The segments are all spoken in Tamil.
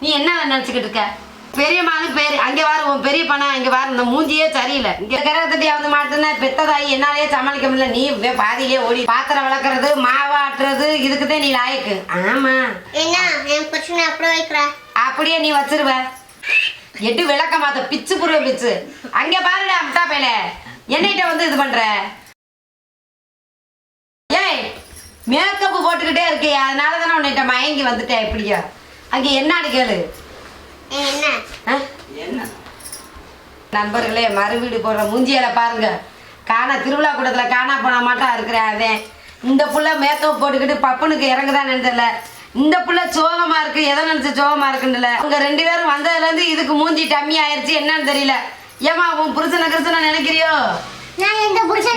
நீ என்ன நினைச்சுக்கிட்டு இருக்க? பெரிய மானு பேரு அங்க வாரு உன் பெரிய பணம் இங்க வாரு இந்த மூஞ்சியே சரியில்லை. இங்க கரகத்தட்டியா வந்து மாட்டுனா பெத்த தாய் என்னாலேயே சமாளிக்க முடியல. நீ வே- பாதியிலே ஓடி பாத்திரம் விளக்குறது மாவு ஆட்டுறது இதுக்குதான் நீ லாயக்கு. ஆமா. அப்படியே நீ வச்சிருவ. எட்டு விளக்க மாத்த பிச்சு புருவ பிச்சு. அங்க பாருடா முட்டா பேல என்னைட்ட வந்து இது பண்ற? ஏய் மேக்கப் போட்டுக்கிட்டே இருக்கே அதனால தானே உன்னிட்ட மயங்கி வந்துட்டேன் இப்படியா? அங்க என்னான்னு கேளு. என்ன? ஆ? என்ன? நண்பர்களே மறு வீடு போடுற மூஞ்சியில பாருங்க. காணா திருவிழா கூடத்துல காணா போன மாட்டா இருக்கிறேன் அவன். இந்த புள்ள மேக்கப் போட்டுக்கிட்டு பப்பனுக்கு இறங்குதான்னு தெரியல. இந்த புள்ள சோகமா இருக்கு எதை நினைச்சு சோகமா இருக்குன்னு அவங்க ரெண்டு பேரும் வந்ததுல இருந்து இதுக்கு மூஞ்சி டம்மி ஆயிருச்சு என்னன்னு தெரியல. ஏமா உன் புருஷனை கிருஷ்ணனை நினைக்கிறியோ?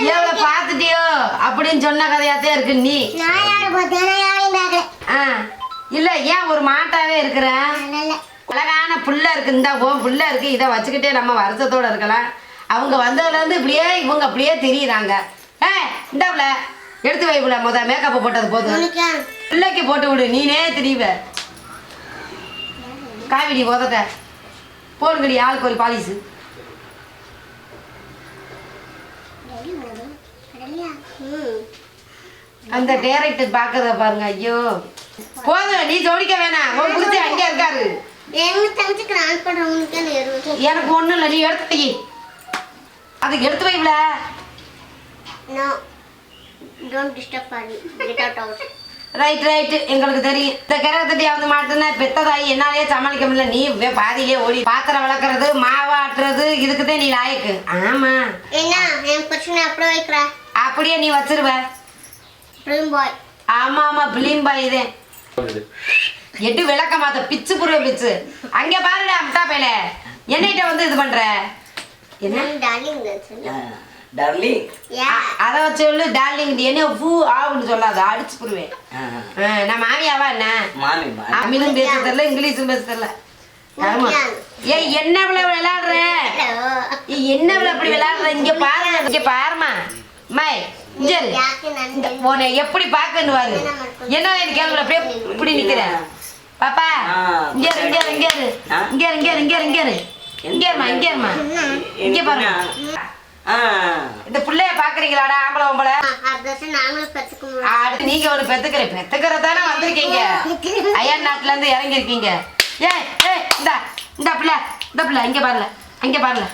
எவ்வளவு பார்த்துட்டியோ? அப்படின்னு சொன்ன கதையாத்தே இருக்கு நீ. ஏன் ஒரு மாட்டாவே இருக்கிற? அழகான புள்ள இருக்கு. இந்த உன் புள்ள இருக்கு. இதை வச்சுக்கிட்டே நம்ம வருஷத்தோட இருக்கலாம். அவங்க வந்ததுல இருந்து இப்படியே இவங்க அப்படியே தெரியுறாங்க. ஏ இந்தாப்புல எடுத்து வை புள்ள. முத மேக்கப் போட்டது போதும் பிள்ளைக்கு போட்டு விடு. நீனே திரிவ. காவிடி உதட்ட போடுங்கடி ஆளுக்கு ஒரு பாலிசு அந்த டேரக்டர் பாக்குறத பாருங்க. ஐயோ. போதும் நீ ஜோடிக்க வேணாம். உன் புரிச்சு அங்கே இருக்காரு. எங்க தங்கச்சிக்கு நான் எருவு எனக்கு ஒண்ணும் இல்லை நீ எடுத்து வை. அதுக்கு எடுத்து வைல நோ டோன்ட் டிஸ்டர்ப் பண்ணி get out out right right எங்களுக்கு தெரியும். இந்த கரகத்தட்டியா வந்து மாட்டுனா பெத்த தாய் என்னாலேயே சமாளிக்க முடியல. நீ பாதியிலே ஓடி பாத்திரம் விளக்குறது மாவு ஆட்டுறது இதுக்குதான் நீ லாயக்கு. ஆமா. என்ன? என் பிரச்சனை அப்படி வைக்கிற? அப்படியே நீ வச்சிருவ. ப்ரீம் பாய் ஆமா ஆமா. பிளிம் பாய் இதே. எட்டு விளக்க மாத்த பிச்சு புருவ பிச்சு. அங்க பாருடா முட்டா பேல என்னைட்ட வந்து இது பண்ற? என்ன? டார்லிங் அத வச்சு சொல்லு டார்லிங் என்ன பூ ஆவுன்னு சொல்லாத அடிச்சு புருவேன் நான் மாமியாவா என்ன? மாமி மாமி. தமிழும் பேச தெரியல இங்கிலீஷும் பேச தெரியல. ஏய் என்ன இவ்வளவு விளையாடுற? என்ன விளையாடுற? இங்க பாருங்க இங்க பாருமா. மை உன்னை எப்படி பாக்கன்னு பாரு என்ன எனக்கு கேள்வி அப்படியே இப்படி நிக்கிறேன் பாப்பா இங்க இரு, இங்க இரு, இங்க? இங்க இரு, இங்க இரு, இங்க இரு, இங்க இரு. இங்க இருமா இங்க இருமா இங்க பாருங்க இந்த புள்ளைய பாக்குறீங்களாடா ஆம்பளை பொம்பளை அடுத்த நீங்க ஒரு பெத்துக்கிற பெத்துக்கிற தானே வந்திருக்கீங்க. அயன் நாட்டுல இருந்து இறங்கி இருக்கீங்க ஏய் ஏய் இந்தா இந்த பிள்ளை இந்த பிள்ளை இங்க பாருல அங்க பாருல.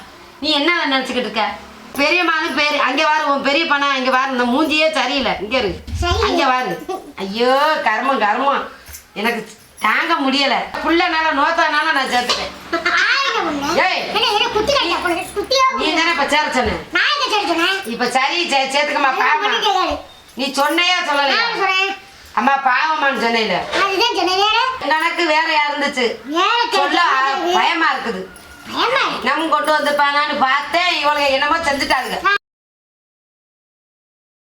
நீ என்ன நினைச்சுக்கிட்டு இருக்க? பெரிய மானு பேரு அங்க வாரு உன் பெரிய பணம் அங்க வாரு இந்த மூஞ்சியே சரியில்லை. இங்க இரு. அங்க வாரு ஐயோ கர்மம் கர்மம். எனக்கு தாங்க முடியல. புள்ளனால நோத்தானால நான் சேர்த்துட்டேன். நீ தானே இப்ப சேர சொன்ன இப்ப சரி சே- சேர்த்துக்கம்மா பாவமா. நீ சொன்னையா சொல்லலையா? அம்மா பாவமான்னு சொன்னையில எனக்கு வேற யார் இருந்துச்சு? சொல்ல பயமா இருக்குது. நம்ம கொண்டு வந்திருப்பாங்கன்னு பார்த்தேன். இவளுங்க என்னமோ செஞ்சுட்டாங்க